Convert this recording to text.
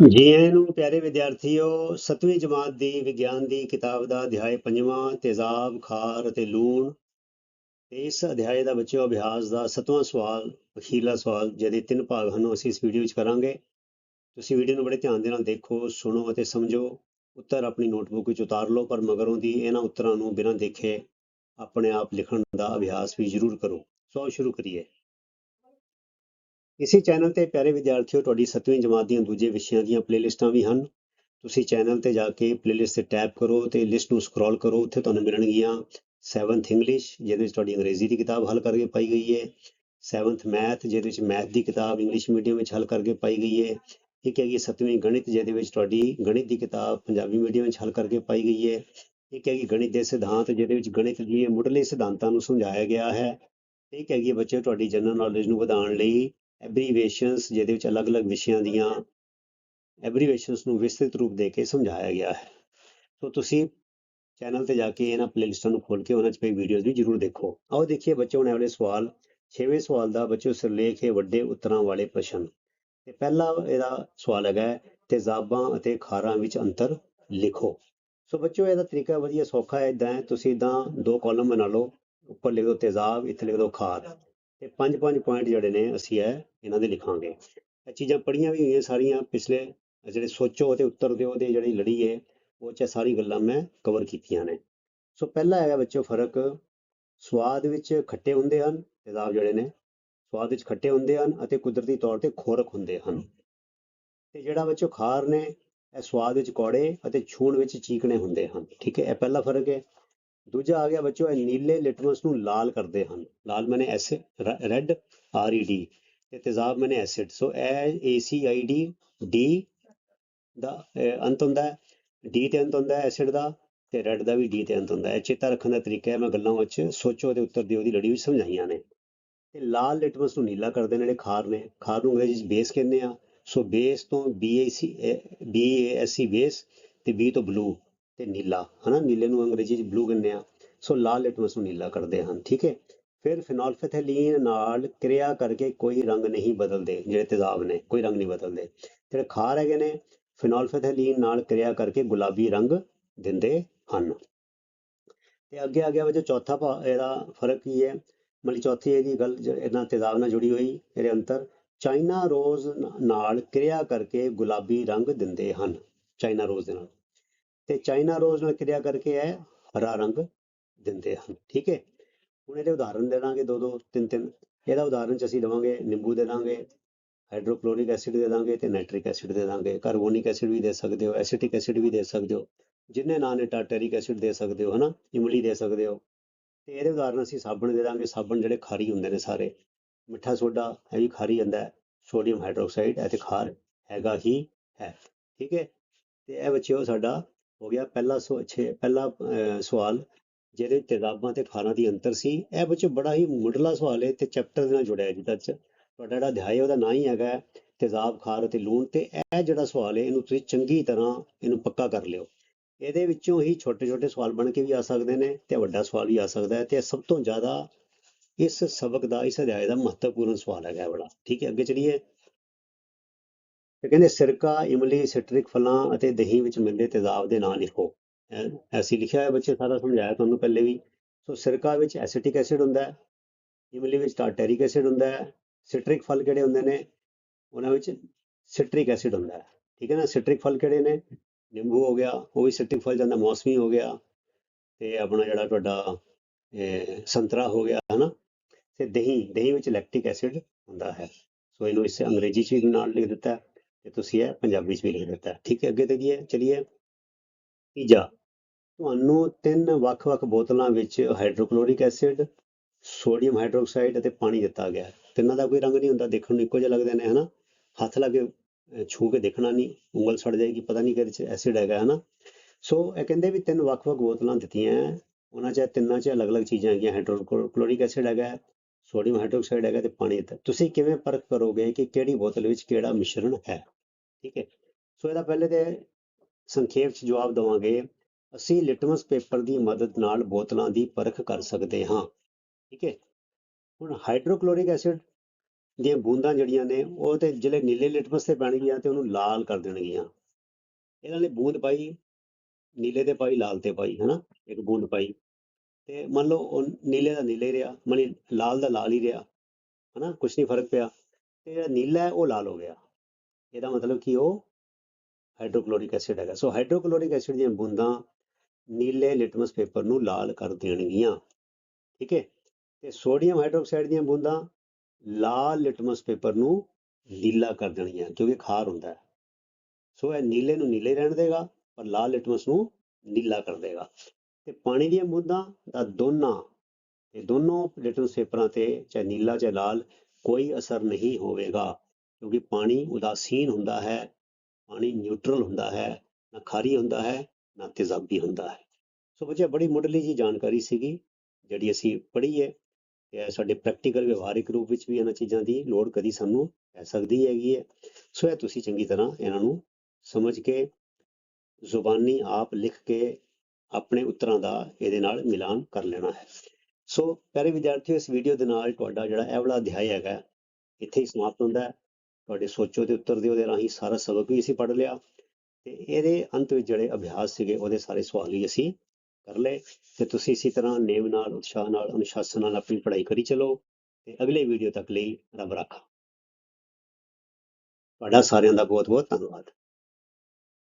ਜੀ ਆਇਆਂ ਨੂੰ ਪਿਆਰੇ ਵਿਦਿਆਰਥੀਓ 7ਵੀਂ ਜਮਾਤ ਦੀ ਵਿਗਿਆਨ ਦੀ ਕਿਤਾਬ ਦਾ ਅਧਿਆਇ ਪੰਜਵਾਂ ਤੇਜ਼ਾਬ ਖਾਰ ਅਤੇ ਲੂਣ। ਤੇ ਇਸ ਅਧਿਆਇ ਦਾ ਬੱਚਿਓ, ਅਭਿਆਸ ਦਾ 7ਵਾਂ ਸਵਾਲ, ਅਖੀਰਲਾ ਸਵਾਲ, ਜਿਹਦੇ ਤਿੰਨ ਭਾਗ ਹਨ ਅਸੀਂ ਇਸ ਵੀਡੀਓ ਵਿੱਚ ਕਰਾਂਗੇ। ਤੁਸੀਂ ਵੀਡੀਓ ਨੂੰ ਬੜੇ ਧਿਆਨ ਦੇ ਨਾਲ ਦੇਖੋ, ਸੁਣੋ ਅਤੇ ਸਮਝੋ। ਉੱਤਰ ਆਪਣੀ ਨੋਟਬੁੱਕ ਵਿੱਚ ਉਤਾਰ ਲਓ, ਪਰ ਮਗਰੋਂ ਦੀ ਇਹਨਾਂ ਉੱਤਰਾਂ ਨੂੰ ਬਿਨਾਂ ਦੇਖੇ ਆਪਣੇ ਆਪ ਲਿਖਣ ਦਾ ਅਭਿਆਸ ਵੀ ਜ਼ਰੂਰ ਕਰੋ। ਸੋ ਸ਼ੁਰੂ ਕਰੀਏ। ਇਸੇ ਚੈਨਲ ਤੇ ਪਿਆਰੇ ਵਿਦਿਆਰਥੀਓ, ਤੁਹਾਡੀ 7ਵੀਂ ਜਮਾਤ ਦੀਆਂ ਦੂਜੇ ਵਿਸ਼ਿਆਂ ਦੀਆਂ ਪਲੇਲਿਸਟਾਂ ਵੀ ਹਨ। ਤੁਸੀਂ ਚੈਨਲ ਤੇ ਜਾ ਕੇ ਪਲੇਲਿਸਟ ਤੇ ਟੈਪ ਕਰੋ ਤੇ ਲਿਸਟ ਨੂੰ ਸਕਰੋਲ ਕਰੋ, ਉੱਥੇ ਤੁਹਾਨੂੰ ਮਿਲਣਗੀਆਂ 7th ਇੰਗਲਿਸ਼ ਜਿਹਦੇ ਵਿੱਚ ਤੁਹਾਡੀ ਅੰਗਰੇਜ਼ੀ ਦੀ ਕਿਤਾਬ ਹੱਲ ਕਰਕੇ ਪਾਈ ਗਈ ਹੈ 7th ਮੈਥ ਜਿਹਦੇ ਵਿੱਚ ਮੈਥ ਦੀ ਕਿਤਾਬ ਇੰਗਲਿਸ਼ ਮੀਡੀਅਮ ਵਿੱਚ ਹੱਲ ਕਰਕੇ ਪਾਈ ਗਈ ਹੈ ਇੱਕ ਹੈਗੀ 7ਵੀਂ ਗਣਿਤ, ਜਿਹਦੇ ਵਿੱਚ ਤੁਹਾਡੀ ਗਣਿਤ ਦੀ ਕਿਤਾਬ ਪੰਜਾਬੀ ਮੀਡੀਅਮ ਵਿੱਚ ਹੱਲ ਕਰਕੇ ਪਾਈ ਗਈ ਹੈ ਇੱਕ ਹੈਗੀ ਗਣਿਤ ਦੇ ਸਿਧਾਂਤ, ਜਿਹਦੇ ਵਿੱਚ ਗਣਿਤ ਦੀ ਮੁੱਢਲੇ ਸਿਧਾਂਤਾਂ ਨੂੰ ਸਮਝਾਇਆ ਗਿਆ ਹੈ। ਇੱਕ ਹੈਗੀ ਬੱਚੇ ਤੁਹਾਡੀ ਜਨਰਲ ਨੌਲੇਜ ਨੂੰ ਵਧਾਉਣ ਲਈ ਐਬਰੀਵੇਸ਼ਨਸ ਜਿਹਦੇ ਵਿੱਚ ਅਲੱਗ-ਅਲੱਗ ਵਿਸ਼ਿਆਂ ਦੀਆਂ ਐਬਰੀਵੇਸ਼ਨਸ ਨੂੰ ਵਿਸਤ੍ਰਿਤ ਰੂਪ ਦੇ ਕੇ ਸਮਝਾਇਆ ਗਿਆ ਹੈ। ਸੋ ਤੁਸੀਂ ਚੈਨਲ ਤੇ ਜਾ ਕੇ ਇਹਨਾਂ ਪਲੇਲਿਸਟਾਂ ਨੂੰ ਖੋਲ ਕੇ ਉਹਨਾਂ 'ਚ ਪਈ ਵੀਡੀਓਜ਼ ਵੀ ਜਰੂਰ ਦੇਖੋ। ਆਓ ਦੇਖੀਏ ਬੱਚੇ ਹੁਣ ਇਹ ਸਵਾਲ 6ਵੇਂ ਸਵਾਲ ਦਾ ਬੱਚੇ ਸਿਰਲੇਖ ਹੈ ਵੱਡੇ ਉੱਤਰਾਂ ਵਾਲੇ ਪ੍ਰਸ਼ਨ। ਤੇ ਪਹਿਲਾ ਇਹਦਾ ਸਵਾਲ ਹੈਗਾ ਹੈ, ਤੇਜ਼ਾਬਾਂ ਅਤੇ ਖਾਰਾਂ ਵਿੱਚ ਅੰਤਰ ਲਿਖੋ। ਸੋ ਬੱਚੋ ਇਹਦਾ ਤਰੀਕਾ ਵਧੀਆ ਸੌਖਾ ਹੈ ਇਦਾਂ ਤੁਸੀਂ ਇਦਾਂ ਦੋ ਕਾਲਮ ਬਣਾ ਲਓ ਉੱਪਰ ਲਿਖ ਦਿਓ ਤੇਜ਼ਾਬ ਇੱਥੇ ਲਿਖ ਦਿਓ ਖਾਰ ਤੇ ਪੰਜ ਪੰਜ ਪੁਆਇੰਟ ਜਿਹੜੇ ਨੇ ਅਸੀਂ ਇਹ ਇਹਨਾਂ ਦੇ ਲਿਖਾਂਗੇ। ਇਹ ਚੀਜ਼ਾਂ ਪੜ੍ਹੀਆਂ ਵੀ ਹੋਈਆਂ ਸਾਰੀਆਂ ਪਿਛਲੇ ਜਿਹੜੇ ਸੋਚੋ ਅਤੇ ਉੱਤਰ ਦਿਓ ਦੇ ਜਿਹੜੀ ਲੜੀ ਹੈ ਉਹ 'ਚ ਇਹ ਸਾਰੀ ਗੱਲਾਂ ਮੈਂ ਕਵਰ ਕੀਤੀਆਂ ਨੇ। ਸੋ ਪਹਿਲਾ ਹੈਗਾ ਬੱਚੋ ਫ਼ਰਕ ਸਵਾਦ ਵਿੱਚ ਖੱਟੇ ਹੁੰਦੇ ਹਨ ਤੇਜ਼ਾਬ ਜਿਹੜੇ ਨੇ, ਸਵਾਦ ਵਿੱਚ ਖੱਟੇ ਹੁੰਦੇ ਹਨ ਅਤੇ ਕੁਦਰਤੀ ਤੌਰ ਤੇ ਖੋਰਕ ਹੁੰਦੇ ਹਨ। ਤੇ ਜਿਹੜਾ ਬੱਚੋ ਖਾਰ ਨੇ, ਇਹ ਸਵਾਦ ਵਿੱਚ ਕੌੜੇ ਅਤੇ ਛੂਣ ਵਿੱਚ ਚੀਕਣੇ ਹੁੰਦੇ ਹਨ। ਠੀਕ ਹੈ, ਇਹ ਪਹਿਲਾ ਫ਼ਰਕ ਹੈ। ਦੂਜਾ ਆ ਗਿਆ ਬੱਚੋ ਇਹ ਨੀਲੇ ਲਿਟਮਸ ਨੂੰ ਲਾਲ ਕਰਦੇ ਹਨ। ਲਾਲ ਮੈਨੇ acid red R E D ਤੇ ਤੇਜ਼ਾਬ ਮੈਨੇ ਐਸਿਡ ਸੋ ਇਹ ਏ ਸੀ ਆਈ ਡੀ ਡੀ ਦਾ ਅੰਤ ਹੁੰਦਾ ਹੈ। ਡੀ ਤੇ ਅੰਤ ਹੁੰਦਾ ਹੈ ਐਸਿਡ ਦਾ, ਤੇ ਰੈੱਡ ਦਾ ਵੀ ਡੀ ਤੇ ਅੰਤ ਹੁੰਦਾ ਹੈ। ਚੇਤਾ ਰੱਖਣ ਦਾ ਤਰੀਕਾ ਹੈ, ਮੈਂ ਗੱਲਾਂ ਵਿੱਚ ਸੋਚੋ ਤੇ ਉੱਤਰ ਦਿਓ ਦੀ ਲੜੀ ਵਿੱਚ ਸਮਝਾਈਆਂ ਨੇ। ਤੇ ਲਾਲ ਲਿਟਮਸ ਨੂੰ ਨੀਲਾ ਕਰਦੇ ਨੇ ਜਿਹੜੇ ਖਾਰ ਨੇ। ਖਾਰ ਨੂੰ ਅੰਗਰੇਜ਼ੀ ਵਿੱਚ ਬੇਸ ਕਹਿੰਦੇ ਆ। ਸੋ ਬੇਸ ਤੋਂ B I C B A S C base ਤੇ ਬੀ ਤੋਂ ਬਲੂ ਤੇ ਨੀਲਾ, ਹਨਾ? ਨੀਲੇ ਨੂੰ ਅੰਗਰੇਜ਼ੀ ਚ ਬਲੂ ਕਹਿੰਦੇ ਆ। ਸੋ ਲਾਲ ਲਿਟਮਸ ਨੂੰ ਨੀਲਾ ਕਰਦੇ ਹਨ, ਠੀਕ ਹੈ? ਫਿਰ ਫਿਨੋਲਫਥੈਲੀਨ ਨਾਲ ਕਿਰਿਆ ਕਰਕੇ ਕੋਈ ਰੰਗ ਨਹੀਂ ਬਦਲਦੇ, ਜਿਹੜੇ ਤੇਜ਼ਾਬ ਨੇ, ਕੋਈ ਰੰਗ ਨਹੀਂ ਬਦਲਦੇ। ਜਿਹੜੇ ਖਾਰ ਹੈਗੇ ਨੇ ਫਿਨੋਲਫਥੈਲੀਨ ਨਾਲ ਕਿਰਿਆ ਕਰਕੇ ਗੁਲਾਬੀ ਰੰਗ ਦਿੰਦੇ ਹਨ। ਤੇ ਅੱਗੇ ਆ ਗਿਆ ਵਜੇ ਚੌਥਾ ਭਾ- ਇਹਦਾ ਫ਼ਰਕ ਕੀ ਹੈ? ਮਤਲਬ ਚੌਥੀ ਇਹਦੀ ਗੱਲ ਜ- ਇਹਨਾਂ ਤੇਜ਼ਾਬ ਨਾਲ ਜੁੜੀ ਹੋਈ, ਇਹਦੇ ਅੰਤਰ ਚਾਈਨਾ ਰੋਜ਼ ਨਾਲ ਕਿਰਿਆ ਕਰਕੇ ਗੁਲਾਬੀ ਰੰਗ ਦਿੰਦੇ ਹਨ, ਚਾਈਨਾ ਰੋਜ਼ ਦੇ ਨਾਲ। ਤੇ ਚਾਈਨਾ ਰੋਜ਼ ਨਾਲ ਕਿਰਿਆ ਕਰਕੇ ਇਹ ਹਰਾ ਰੰਗ ਦਿੰਦੇ ਹਨ, ਠੀਕ ਹੈ? ਹੁਣ ਇਹਦੇ ਉਦਾਹਰਨ ਦੇ ਦਾਂਗੇ ਦੋ ਦੋ ਤਿੰਨ ਤਿੰਨ ਇਹਦਾ ਉਦਾਹਰਣ ਚ ਅਸੀਂ ਦੇਵਾਂਗੇ ਨਿੰਬੂ ਦੇ ਦਾਂਗੇ, ਹਾਈਡਰੋਕਲੋਰਿਕ ਐਸਿਡ ਦੇ ਦਾਂਗੇ ਤੇ ਨਾਈਟ੍ਰਿਕ ਐਸਿਡ ਦੇ ਦਾਂਗੇ। ਕਾਰਬੋਨਿਕ ਐਸਿਡ ਵੀ ਦੇ ਸਕਦੇ ਹੋ, ਐਸੀਟਿਕ ਐਸਿਡ ਵੀ ਦੇ ਸਕਦੇ ਹੋ। ਜਿੰਨੇ ਨਾਂ ਨੇ ਟਾਰਟੈਰਿਕ ਐਸਿਡ ਦੇ ਸਕਦੇ ਹੋ, ਹਨਾ? ਇਮਲੀ ਦੇ ਸਕਦੇ ਹੋ। ਤੇ ਇਹਦੇ ਉਦਾਹਰਨ ਅਸੀਂ ਸਾਬਣ ਦੇ ਦਾਂਗੇ। ਸਾਬਣ ਜਿਹੜੇ ਖਾਰੀ ਹੁੰਦੇ ਨੇ ਸਾਰੇ। ਮਿੱਠਾ ਸੋਡਾ, ਇਹ ਵੀ ਖਾਰੀ ਹੁੰਦਾ ਸੋਡੀਅਮ ਹਾਈਡਰੋਕਸਾਈਡ, ਇਹ ਤੇ ਖਾਰ ਹੈਗਾ ਹੀ ਹੈ, ਠੀਕ ਹੈ? ਤੇ ਇਹ ਬੱਚਿਓ ਸਾਡਾ ਹੋ ਗਿਆ ਪਹਿਲਾ ਸੋ, ਛੇ, ਪਹਿਲਾ ਸਵਾਲ, ਜਿਹੜੇ ਤੇਜ਼ਾਬਾਂ ਤੇ ਖਾਰਾਂ ਦੀ ਅੰਤਰ ਸੀ, ਇਹ ਬੱਚੋ ਬੜਾ ਹੀ ਮੁੱਢਲਾ ਸਵਾਲ ਹੈ ਤੇ ਚੈਪਟਰ ਦੇ ਨਾਲ ਜੁੜਿਆ ਹੈ ਜਿਹਦਾ ਚ। ਤੁਹਾਡਾ ਜਿਹੜਾ ਅਧਿਆਇ ਹੈ, ਉਹਦਾ ਨਾਂ ਹੀ ਹੈਗਾ ਤੇਜ਼ਾਬ ਖਾਰ ਅਤੇ ਲੂਣ ਤੇ ਇਹ ਜਿਹੜਾ ਸਵਾਲ ਹੈ ਇਹਨੂੰ ਤੁਸੀਂ ਚੰਗੀ ਤਰ੍ਹਾਂ ਇਹਨੂੰ ਪੱਕਾ ਕਰ ਲਿਓ। ਇਹਦੇ ਵਿੱਚੋਂ ਹੀ ਛੋਟੇ ਛੋਟੇ ਸਵਾਲ ਬਣ ਕੇ ਵੀ ਆ ਸਕਦੇ ਨੇ ਤੇ ਵੱਡਾ ਸਵਾਲ ਵੀ ਆ ਸਕਦਾ ਹੈ ਤੇ ਇਹ ਸਭ ਤੋਂ ਜ਼ਿਆਦਾ ਇਸ ਸਬਕ ਦਾ, ਇਸ ਅਧਿਆਇ ਦਾ ਮਹੱਤਵਪੂਰਨ ਸਵਾਲ ਹੈਗਾ ਬੜਾ ਠੀਕ ਹੈ, ਅੱਗੇ ਚਲੀਏ। ਤੇ ਕਹਿੰਦੇ ਸਿਰਕਾ, ਇਮਲੀ, ਸਿਟਰਿਕ ਫਲਾਂ ਅਤੇ ਦਹੀਂ ਵਿੱਚ ਮਿਲਦੇ ਤੇਜ਼ਾਬ ਦੇ ਨਾਂ ਲਿਖੋ। ਇਹ ਐਸੀ ਲਿਖਿਆ ਹੈ ਬੱਚੇ ਸਾਰਾ ਸਮਝਾਇਆ ਤੁਹਾਨੂੰ ਪਹਿਲੇ ਵੀ। ਸੋ ਸਿਰਕਾ ਵਿੱਚ ਐਸੀਟਿਕ ਐਸਿਡ ਹੁੰਦਾ ਹੈ, ਇਮਲੀ ਵਿੱਚ ਟਾਰਟੈਰਿਕ ਐਸਿਡ ਹੁੰਦਾ ਹੈ, ਸਿਟਰਿਕ ਫਲ ਕਿਹੜੇ ਹੁੰਦੇ ਨੇ? ਉਹਨਾਂ ਵਿੱਚ ਸਿਟਰਿਕ ਐਸਿਡ ਹੁੰਦਾ ਹੈ। ਠੀਕ ਹੈ ਨਾ, ਸਿਟਰਿਕ ਫਲ ਕਿਹੜੇ ਨੇ? ਨਿੰਬੂ ਹੋ ਗਿਆ, ਉਹ ਵੀ ਸਿਟ੍ਰਿਕ ਫਲ ਜਾਂਦਾ, ਮੌਸਮੀ ਹੋ ਗਿਆ, ਤੇ ਆਪਣਾ ਜਿਹੜਾ ਤੁਹਾਡਾ ਸੰਤਰਾ ਹੋ ਗਿਆ, ਹਨਾ? ਤੇ ਦਹੀਂ ਦਹੀਂ ਵਿੱਚ ਲੈਕਟਿਕ ਐਸਿਡ ਹੁੰਦਾ ਹੈ। ਸੋ ਇਹਨੂੰ ਇਸ ਅੰਗਰੇਜ਼ੀ ਚ ਵੀ ਨਾਲ ਲਿਖ ਦਿੱਤਾ ਤੇ ਤੁਸੀਂ ਇਹ ਪੰਜਾਬੀ ਚ ਵੀ ਲਿਖ ਦਿੱਤਾ। ਠੀਕ ਹੈ ਅੱਗੇ ਤੇ ਦੇਖੀਏ ਚਲਿਏ। ਤੀਜਾ ਤੁਹਾਨੂੰ ਤਿੰਨ ਵੱਖ-ਵੱਖ ਬੋਤਲਾਂ ਵਿੱਚ ਹਾਈਡਰੋਕਲੋਰਿਕ ਐਸਿਡ ਸੋਡੀਅਮ ਹਾਈਡਰੋਕਸਾਈਡ ਅਤੇ ਪਾਣੀ ਦਿੱਤਾ ਗਿਆ। ਤਿੰਨਾਂ ਦਾ ਕੋਈ ਰੰਗ ਨਹੀਂ ਹੁੰਦਾ ਦੇਖਣ ਨੂੰ ਇੱਕੋ ਜਿਹੇ ਲੱਗਦੇ ਨੇ ਹਨਾ? ਹੱਥ ਲਾ ਕੇ ਅਹ, ਛੂ ਕੇ ਦੇਖਣਾ ਨਹੀਂ ਉਂਗਲ ਸੜ ਜਾਏਗੀ ਪਤਾ ਨਹੀਂ ਕਿਹਦੇ ਚ ਐਸਿਡ ਹੈਗਾ ਹਨਾ? ਸੋ ਇਹ ਕਹਿੰਦੇ ਵੀ ਤਿੰਨ ਵੱਖ-ਵੱਖ ਬੋਤਲਾਂ ਦਿੱਤੀਆਂ। ਉਹਨਾਂ ਚ ਤਿੰਨਾਂ ਚ ਅਲੱਗ-ਅਲੱਗ ਚੀਜ਼ਾਂ ਹੈਗੀਆਂ ਹਾਈਡਰੋਕਲੋਰਿਕ ਐਸਿਡ ਹੈਗਾ ਸੋਡੀਅਮ ਹਾਈਡਰੋਕਸਾਈਡ ਹੈਗਾ ਤੇ ਪਾਣੀ ਦਿੱਤਾ। ਤੁਸੀਂ ਕਿਵੇਂ ਪਰਖ ਕਰੋਗੇ ਕਿ ਕਿਹੜੀ ਬੋਤਲ ਵਿੱਚ ਕਿਹੜਾ ਮਿਸ਼ਰਣ ਹੈ? ਠੀਕ ਹੈ, ਸੋ ਇਹਦਾ ਪਹਿਲੇ ਤੇ ਸੰਖੇਪ ਚ ਜਵਾਬ ਦਵਾਂਗੇ, ਅਸੀਂ ਲਿਟਮਸ ਪੇਪਰ ਦੀ ਮਦਦ ਨਾਲ ਬੋਤਲਾਂ ਦੀ ਪਰਖ ਕਰ ਸਕਦੇ ਹਾਂ, ਠੀਕ ਹੈ। ਹੁਣ ਹਾਈਡਰੋਕਲੋਰਿਕ ਐਸਿਡ ਦੀਆਂ ਬੂੰਦਾਂ ਜਿਹੜੀਆਂ ਨੇ, ਉਹ ਤੇ ਜਿਹੜੇ ਨੀਲੇ ਲਿਟਮਸ ਤੇ ਪੈਣਗੀਆਂ ਤੇ ਉਹਨੂੰ ਲਾਲ ਕਰ ਦੇਣਗੀਆਂ। ਇਹਨਾਂ ਨੇ ਬੂੰਦ ਪਾਈ, ਨੀਲੇ ਤੇ ਪਾਈ, ਲਾਲ ਤੇ ਪਾਈ, ਹਨਾ? ਇੱਕ ਬੂੰਦ ਪਾਈ। ਤੇ ਮੰਨ ਲਓ ਉਹ ਨੀਲੇ ਦਾ ਨੀਲੇ ਹੀ ਰਿਹਾ, ਮਨੀ ਲਾਲ ਦਾ ਲਾਲ ਹੀ ਰਿਹਾ, ਹਨਾ? ਕੁਛ ਨਹੀਂ ਫ਼ਰਕ ਪਿਆ। ਤੇ ਜਿਹੜਾ ਨੀਲਾ ਹੈ, ਉਹ ਲਾਲ ਹੋ ਗਿਆ। ਇਹਦਾ ਮਤਲਬ ਕਿ ਉਹ ਹਾਈਡਰੋਕਲੋਰਿਕ ਐਸਿਡ ਹੈਗਾ। ਸੋ ਹਾਈਡਰੋਕਲੋਰਿਕ ਐਸਿਡ ਦੀਆਂ ਬੂੰਦਾਂ ਨੀਲੇ ਲਿਟਮਸ ਪੇਪਰ ਨੂੰ ਲਾਲ ਕਰ ਦੇਣਗੀਆਂ। ਠੀਕ ਹੈ? ਤੇ ਸੋਡੀਅਮ ਹਾਈਡਰੋਕਸਾਈਡ ਦੀਆਂ ਬੂੰਦਾਂ ਲਾਲ ਲਿਟਮਸ ਪੇਪਰ ਨੂੰ ਨੀਲਾ ਕਰ ਦੇਣਗੀਆਂ, ਕਿਉਂਕਿ ਖਾਰ ਹੁੰਦਾ ਹੈ। ਸੋ ਇਹ ਨੀਲੇ ਨੂੰ ਨੀਲੇ ਰਹਿਣ ਦੇਗਾ, ਪਰ ਲਾਲ ਲਿਟਮਸ ਨੂੰ ਨੀਲਾ ਕਰ ਦੇਗਾ। ਤੇ ਪਾਣੀ ਦੀਆਂ ਬੂੰਦਾਂ ਦਾ ਦੋਨਾਂ ਇਹ ਦੋਨੋਂ ਲਿਟਮਸ ਪੇਪਰਾਂ ਤੇ ਚਾਹੇ ਨੀਲਾ ਚਾਹੇ ਲਾਲ, ਕੋਈ ਅਸਰ ਨਹੀਂ ਹੋਵੇਗਾ। ਕਿਉਂਕਿ ਪਾਣੀ ਉਦਾਸੀਨ ਹੁੰਦਾ ਹੈ, ਪਾਣੀ ਨਿਊਟਰਲ ਹੁੰਦਾ ਹੈ, ਨਾ ਖਾਰੀ ਹੁੰਦਾ ਹੈ, ਨਾ ਤੇਜ਼ਾਬੀ ਹੁੰਦਾ ਹੈ। ਸੋ ਬੱਚੇ ਬੜੀ ਮੁੱਢਲੀ ਜੀ ਜਾਣਕਾਰੀ ਸੀਗੀ, ਜਿਹੜੀ ਅਸੀਂ ਪੜ੍ਹੀ ਹੈ ਇਹ ਸਾਡੇ ਪ੍ਰੈਕਟੀਕਲ ਵਿਵਹਾਰਿਕ ਰੂਪ ਵਿੱਚ ਵੀ ਇਹਨਾਂ ਚੀਜ਼ਾਂ ਦੀ ਲੋੜ ਕਦੀ ਸਾਨੂੰ ਪੈ ਸਕਦੀ ਹੈਗੀ ਹੈ। ਸੋ ਇਹ ਤੁਸੀਂ ਚੰਗੀ ਤਰ੍ਹਾਂ ਇਹਨਾਂ ਨੂੰ ਸਮਝ ਕੇ ਜ਼ੁਬਾਨੀ ਆਪ ਲਿਖ ਕੇ ਆਪਣੇ ਉੱਤਰਾਂ ਦਾ ਇਹਦੇ ਨਾਲ ਮਿਲਾਨ ਕਰ ਲੈਣਾ ਹੈ। ਸੋ ਪਿਆਰੇ ਵਿਦਿਆਰਥੀਓ, ਇਸ ਵੀਡੀਓ ਦੇ ਨਾਲ ਤੁਹਾਡਾ ਜਿਹੜਾ ਇਹ ਵਾਲਾ ਅਧਿਆਇ ਹੈਗਾ, ਇੱਥੇ ਹੀ ਸਮਾਪਤ ਹੁੰਦਾ ਹੈ। ਤੁਹਾਡੇ ਸੋਚੋ ਤੇ ਉੱਤਰ ਦਿਓ ਦੇ ਰਾਹੀਂ ਸਾਰਾ ਸਬਕ ਵੀ ਅਸੀਂ ਪੜ੍ਹ ਲਿਆ। ਤੇ ਇਹਦੇ ਅੰਤ ਵਿੱਚ ਜਿਹੜੇ ਅਭਿਆਸ ਸੀਗੇ, ਉਹਦੇ ਸਾਰੇ ਸਵਾਲ ਹੀ ਅਸੀਂ ਕਰ ਲਏ। ਤੇ ਤੁਸੀਂ ਇਸੇ ਤਰ੍ਹਾਂ ਨੇਮ ਨਾਲ, ਉਤਸ਼ਾਹ ਨਾਲ, ਅਨੁਸ਼ਾਸਨ ਨਾਲ ਆਪਣੀ ਪੜ੍ਹਾਈ ਕਰੀ ਚਲੋ ਤੇ ਅਗਲੇ ਵੀਡੀਓ ਤੱਕ ਲਈ ਰੱਬ ਰਾਖਾ। ਤੁਹਾਡਾ ਸਾਰਿਆਂ ਦਾ ਬਹੁਤ ਬਹੁਤ ਧੰਨਵਾਦ।